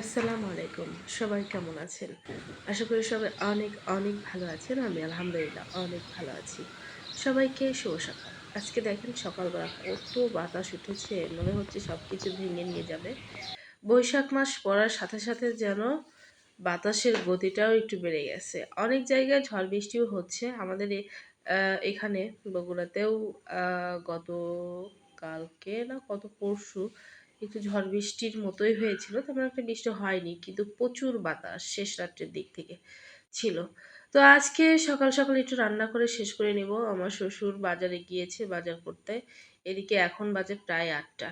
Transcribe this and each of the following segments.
আসসালামু আলাইকুম। সবাই কেমন আছেন? আশা করি সবাই অনেক অনেক ভালো আছেন। আমি আলহামদুলিল্লাহ অনেক ভালো আছি। সবাইকে শুভ সকাল। আজকে দেখেন সকালবেলা কত বাতাস উঠেছে, মনে হচ্ছে সব কিছু ভেঙে নিয়ে যাবে। বৈশাখ মাস পড়ার সাথে সাথে যেন বাতাসের গতিটাও একটু বেড়ে গেছে। অনেক জায়গায় ঝড় বৃষ্টিও হচ্ছে। আমাদের এখানে বগুড়াতেও গত কালকে না কত পরশু একটু ঝড় বৃষ্টির মতোই হয়েছিল, তেমন একটা বৃষ্টি হয়নি, কিন্তু প্রচুর বাতাস শেষ রাত্রের দিক থেকে ছিল। তো আজকে সকাল সকাল একটু রান্না করে শেষ করে নেব। আমার শ্বশুর বাজারে গিয়েছে বাজার করতে। এদিকে এখন বাজে প্রায় আটটা।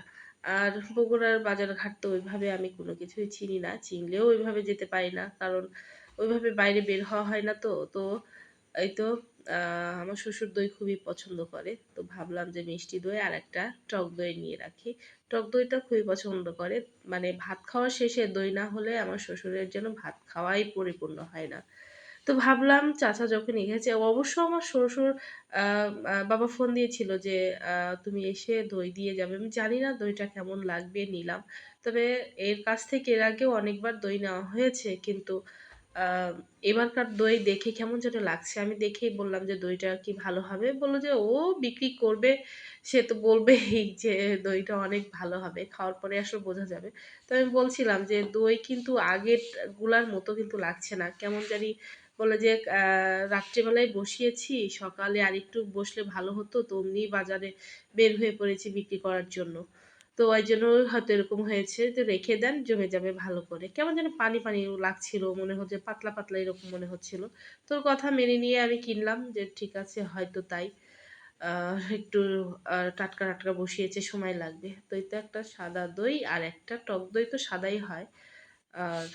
আর বগুড়ার বাজার ঘাট তো ওইভাবে আমি কোনো কিছুই চিনি না। চিনলেও ওইভাবে যেতে পারি না, কারণ ওইভাবে বাইরে বের হওয়া হয় না তো। তো এই তো আমার শ্বশুর দই খুবই পছন্দ করে, তো ভাবলাম যে মিষ্টি দই আর একটা টক দই নিয়ে রাখি। টক দইটা খুবই পছন্দ করে মানে ভাত খাওয়ার শেষে দই না হলে আমার শ্বশুরের যেন ভাত খাওয়াই পরিপূর্ণ হয় না। তো ভাবলাম চাচা যখন এসেছে অবশ্য আমার শ্বশুর বাবা ফোন দিয়েছিল যে তুমি এসে দই দিয়ে যাবে। আমি জানি না দইটা কেমন লাগবে, নিলাম। তবে এর কাছ থেকে এর আগেও অনেকবার দই নেওয়া হয়েছে, কিন্তু এবারকার দই দেখে কেমন যেন লাগছে। আমি দেখেই বললাম যে, দইটা কি ভালো হবে? বলল যে, ও বিক্রি করবে। সে তো বলবেই যে, দইটা অনেক ভালো হবে। খাওয়ার পরে আসলে বোঝা যাবে। তো আমি বলছিলাম যে, দই কিন্তু আগেরগুলার মতো কিন্তু লাগছে না। কেমন জানি বলে যে রাত্রেবেলায় বসিয়েছি, সকালে আর একটু বসলে ভালো হতো, তো অমনি বাজারে বের হয়ে পড়েছি বিক্রি করার জন্য। তো ওই জন্য হয়তো এরকম হয়েছে, তো রেখে দেন, জমে যাবে ভালো করে। কেমন যেন পানি পানি লাগছিল, মনে হচ্ছে পাতলা পাতলা এরকম মনে হচ্ছিল। তো কথা মেনে নিয়ে আমি কিনলাম যে ঠিক আছে, হয়তো তাই। একটু টাটকা টাটকা বসিয়েছে, সময় লাগবে। তো এটা একটা সাদা দই আর একটা টক দই তো সাদাই হয়। আর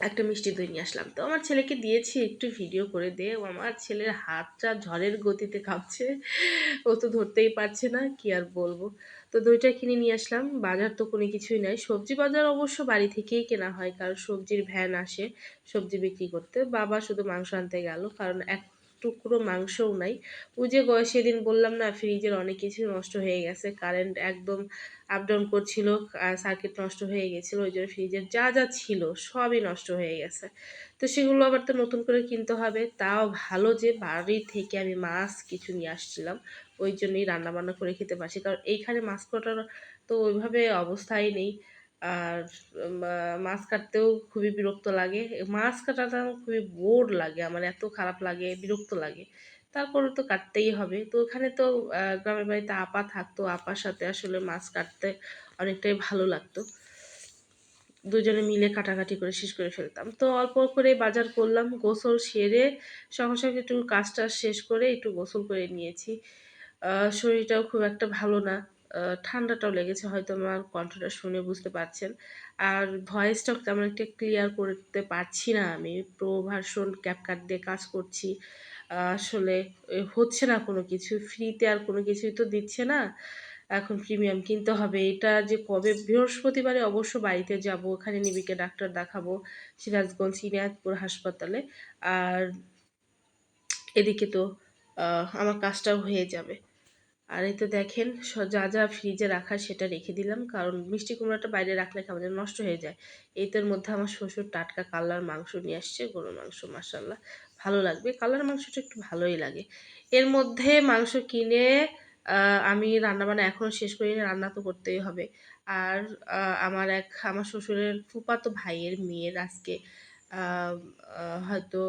একটা মিষ্টি দই নিয়ে আসলাম। তো আমার ছেলেকে দিয়েছি একটু ভিডিও করে দে। ও আমার ছেলের হাতটা ঝড়ের গতিতে কাঁপছে। ও তো ধরতেই পারছে না, কি আর বলব। তো দইটা কিনে নিয়ে আসলাম। বাজার তো কোনো কিছুই নাই। সবজি বাজার অবশ্য বাড়ি থেকেই কেনা হয়, কারণ সবজির ভ্যান আসে সবজি বিক্রি করতে। বাবা শুধু মাংস আনতে গেল, কারণ এক টুকরো মাংসও নাই। ওই যে সেদিন বললাম না, ফ্রিজের অনেক কিছু নষ্ট হয়ে গেছে কারেন্ট একদম আপ ডাউন করছিল সার্কিট নষ্ট হয়ে গেছিল, ওই জন্য ফ্রিজের যা যা ছিল সবই নষ্ট হয়ে গেছে। তো সেগুলো আবার তো নতুন করে কিনতে হবে, তাও ভালো যে বাড়ি থেকে আমি মাছ কিছু নিয়ে আসছিলাম, ওই জন্যই রান্না বান্না করে খেতে পারছি, কারণ এইখানে মাছ কাটার তো ওইভাবে অবস্থাই নেই। আর মাছ কাটতেও খুবই বিরক্ত লাগে। মাছ কাটাটা খুবই বোর লাগে, আমার এত খারাপ লাগে, বিরক্ত লাগে। তারপরে তো কাটতেই হবে। তো ওখানে তো গ্রামের বাড়িতে আপা থাকতো, আপার সাথে আসলে মাছ কাটতে অনেকটাই ভালো লাগতো। দুজনে মিলে কাটাকাটি করে শেষ করে ফেলতাম। তো অল্প করে বাজার করলাম, গোসল সেরে সঙ্গে সঙ্গে একটু কাজটা শেষ করে একটু গোসল করে নিয়েছি। শরীরটাও খুব একটা ভালো না। ঠান্ডাটাও লেগেছে, হয়তো আমার কণ্ঠটা শুনে বুঝতে পারছেন। আর ভয়েসটাও তেমন একটা ক্লিয়ার করতে পারছি না আমি প্রো ভার্সন ক্যাপকাট দিয়ে কাজ করছি। আসলে হচ্ছে না কোনো কিছু ফ্রিতে আর কোনো কিছুই তো দিচ্ছে না, এখন প্রিমিয়াম কিনতে হবে। এটা যে কবে, বৃহস্পতিবারে অবশ্য বাড়িতে যাব, ওখানে নিবিকে ডাক্তার দেখাবো, সিরাজগঞ্জ ইনায়তপুর হাসপাতালে। আর এদিকে তো আমার কাজটাও হয়ে যাবে। আর এই তো দেখেন যা যা ফ্রিজে রাখা সেটা রেখে দিলাম। কারণ মিষ্টি কুমড়াটা বাইরে রাখলে খাবার নষ্ট হয়ে যায়। এইটার মধ্যে আমার শ্বশুর টাটকা কালার মাংস নিয়ে আসছে, গরুর মাংস মাসাল্লাহ ভালো লাগবে। কালার মাংসটা একটু ভালোই লাগে। এর মধ্যে মাংস কিনে আমি রান্নাবান্না এখনও শেষ করিনি, রান্না তো করতেই হবে। আর আমার এক, আমার শ্বশুরের ফুফাতো ভাইয়ের মেয়ের আজকে হয়তো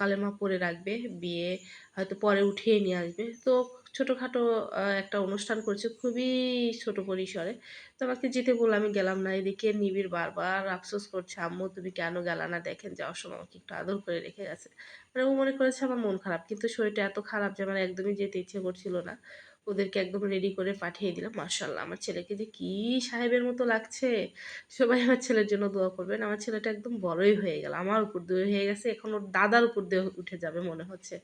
কালেমা পরে রাখবে, বিয়ে হয়তো পরে উঠিয়ে নিয়ে আসবে। তো ছোটোখাটো একটা অনুষ্ঠান করছে খুবই ছোট পরিসরে। তো আমাকে যেতে বলল, আমি গেলাম না। এদিকে নিবিড় বারবার আফসোস করছে, আম্মু, তুমি কেন গেলা না? দেখেন যাওয়ার সময় আমাকে একটু আদর করে রেখে গেছে। মানে ও মনে করেছে, আমার মন খারাপ। কিন্তু শরীরটা এত খারাপ যে আমার একদমই যেতে ইচ্ছে করছিল না। ওদেরকে একদম রেডি করে পাঠিয়ে দিলাম। মার্শাল্লাহ আমার ছেলেকে যে কি সাহেবের মতো লাগছে। সবাই আমার ছেলের জন্য দোয়া করবেন। আমার ছেলেটা একদম বড়ই হয়ে গেল। আমার উপর দিয়ে হয়ে গেছে। এখন ওর দাদার উপর দিয়ে উঠে যাবে মনে হচ্ছে।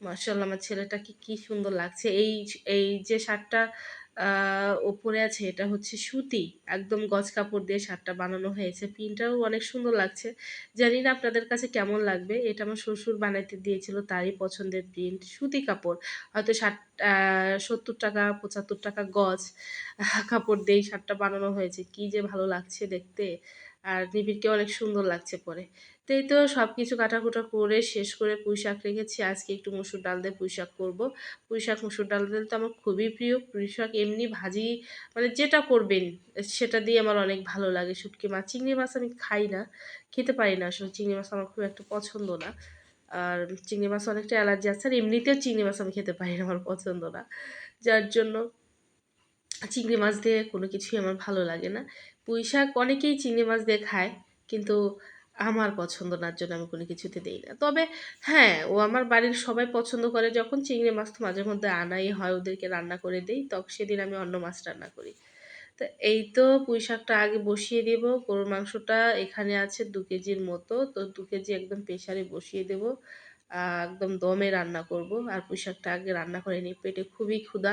মার্শাল্লাহ আমার ছেলেটাকে কি সুন্দর লাগছে। এই এই যে শার্টটা ওপরে আছে, এটা হচ্ছে সুতি। একদম গজ কাপড় দিয়ে শার্টটা বানানো হয়েছে। প্রিন্টটাও অনেক সুন্দর লাগছে। জানি না আপনাদের কাছে কেমন লাগবে। এটা আমার শ্বশুর বানাইতে দিয়েছিল, তারই পছন্দের প্রিন্ট, সুতি কাপড়। হয়তো ষাট সত্তর টাকা, পঁচাত্তর টাকা গজ কাপড় দিয়েই শার্টটা বানানো হয়েছে। কি যে ভালো লাগছে দেখতে। আর নিবিড়কে অনেক সুন্দর লাগছে পরে। তো এই তো সব কিছু কাটাকুটা করে শেষ করে পুঁই শাক রেখেছি। আজকে একটু মুসুর ডাল দিয়ে পুঁই শাক করব। পুঁই শাক মুসুর ডাল দিলে তো আমার খুবই প্রিয়। পুঁই শাক এমনি ভাজি মানে যেটা করবেন, সেটা দিয়ে আমার অনেক ভালো লাগে। শুটকি মাছ, চিংড়ি মাছ আমি খাই না, খেতে পারি না আসলে। চিংড়ি মাছ আমার খুব একটা পছন্দ না। আর চিংড়ি মাছ অনেকটা অ্যালার্জি আছে, আর এমনিতেও চিংড়ি মাছ আমি খেতে পারি না, আমার পছন্দ না। যার জন্য চিংড়ি মাছ দিয়ে কোনো কিছুই আমার ভালো লাগে না। পুঁই শাক অনেকেই চিংড়ি মাছ দিয়ে খায়, কিন্তু আমার পছন্দ না জন্য আমি কোনো কিছুতে দিই না। তবে হ্যাঁ ও আমার বাড়ির সবাই পছন্দ করে যখন চিংড়ি মাছ তো মাঝে মধ্যে আনাই হয়, ওদেরকে রান্না করে দিই তখন সেদিন আমি অন্য মাছ রান্না করি। তো এই তো পুঁই শাকটা আগে বসিয়ে দেব, গরুর মাংসটা এখানে আছে দু কেজির মতো, তো দু কেজি একদম প্রেশারে বসিয়ে দেব। একদম দমে রান্না করব। আর পুঁই শাকটা আগে রান্না করে নিই। পেটে খুবই ক্ষুধা।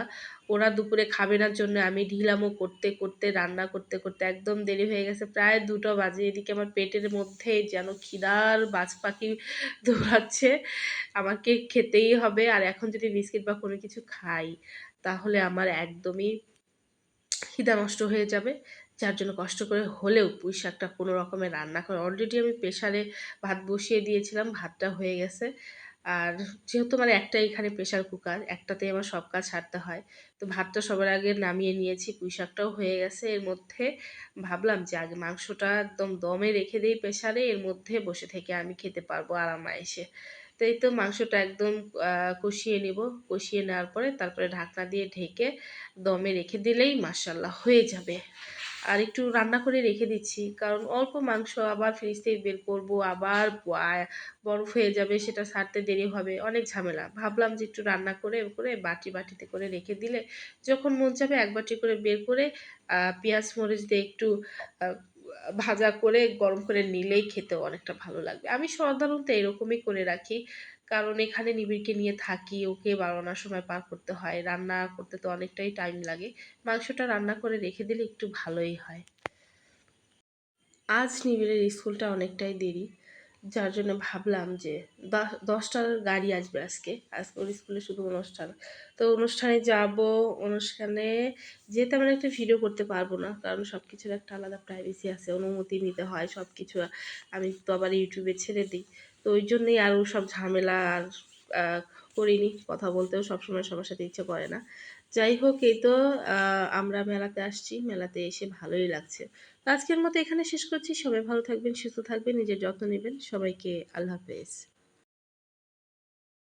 ওরা দুপুরে খাবে না জন্য আমি ঢিলামো করতে করতে, রান্না করতে করতে একদম দেরি হয়ে গেছে। প্রায় দুটো বাজে। এদিকে আমার পেটের মধ্যে যেন খিদার বাজ পাখি দৌড়াচ্ছে। আমাকে খেতেই হবে। আর এখন যদি বিস্কিট বা কোনো কিছু খাই, তাহলে আমার একদমই খিদা নষ্ট হয়ে যাবে। যার জন্য কষ্ট করে হলেও পুঁই শাকটা কোনো রকমের রান্না করে। অলরেডি আমি প্রেশারে ভাত বসিয়ে দিয়েছিলাম, ভাতটা হয়ে গেছে। আর যেহেতু আমার একটা এখানে প্রেশার কুকার একটাতে আমার সব কাজ ছাড়তে হয়, তো ভাতটা সবার আগে নামিয়ে নিয়েছি পুঁই শাকটাও হয়ে গেছে। এর মধ্যে ভাবলাম যে আগে মাংসটা একদম দমে রেখে দিই প্রেশারে এর মধ্যে বসে থেকে আমি খেতে পারব আরামা এসে তো এই তো মাংসটা একদম কষিয়ে নিব। কষিয়ে নেওয়ার পরে তারপরে ঢাকনা দিয়ে ঢেকে দমে রেখে দিলেই মাসাল্লাহ হয়ে যাবে। আর একটু রান্না করে রেখে দিচ্ছি। কারণ অল্প মাংস আবার ফ্রিজ থেকে বের করব, আবার বরফ হয়ে যাবে, সেটা ছাড়তে দেরি হবে, অনেক ঝামেলা। ভাবলাম যে একটু রান্না করে করে বাটি বাটিতে করে রেখে দিলে যখন মন যাবে এক বাটি করে বের করে পেঁয়াজ, মরিচ দিয়ে একটু ভাজা করে গরম করে নিলেই খেতে অনেকটা ভালো লাগবে। আমি সাধারণত এরকমই করে রাখি। কারণ এখানে নিবিড়কে নিয়ে থাকি, ওকে বারোনার সময় পার করতে হয়। রান্না করতে তো অনেকটাই টাইম লাগে। মাংসটা রান্না করে রেখে দিলে একটু ভালোই হয়। আজ নিবিড়ের স্কুলটা অনেকটাই দেরি, যার জন্য ভাবলাম যে দশটার গাড়ি আসবে আজকে। আজকে ওর স্কুলে শুধু অনুষ্ঠান। তো অনুষ্ঠানে যাব, অনুষ্ঠানে যে তেমন একটা ভিডিও করতে পারব না, কারণ সব কিছুর একটা আলাদা প্রাইভেসি আছে, অনুমতি নিতে হয় সব কিছু আমি তো আবার ইউটিউবে ছেড়ে দিই। তো ওই জন্যই আর সব ঝামেলা আর করিনি। কথা বলতেও সবসময় সবার সাথে ইচ্ছে করে না। যাই হোক, এই তো আমরা মেলাতে আসছি। মেলাতে এসে ভালোই লাগছে। আজকের মতো এখানে শেষ করছি। সবাই ভালো থাকবেন, সুস্থ থাকবেন, নিজের যত্ন নেবেন। সবাইকে আল্লাহ হাফেজ।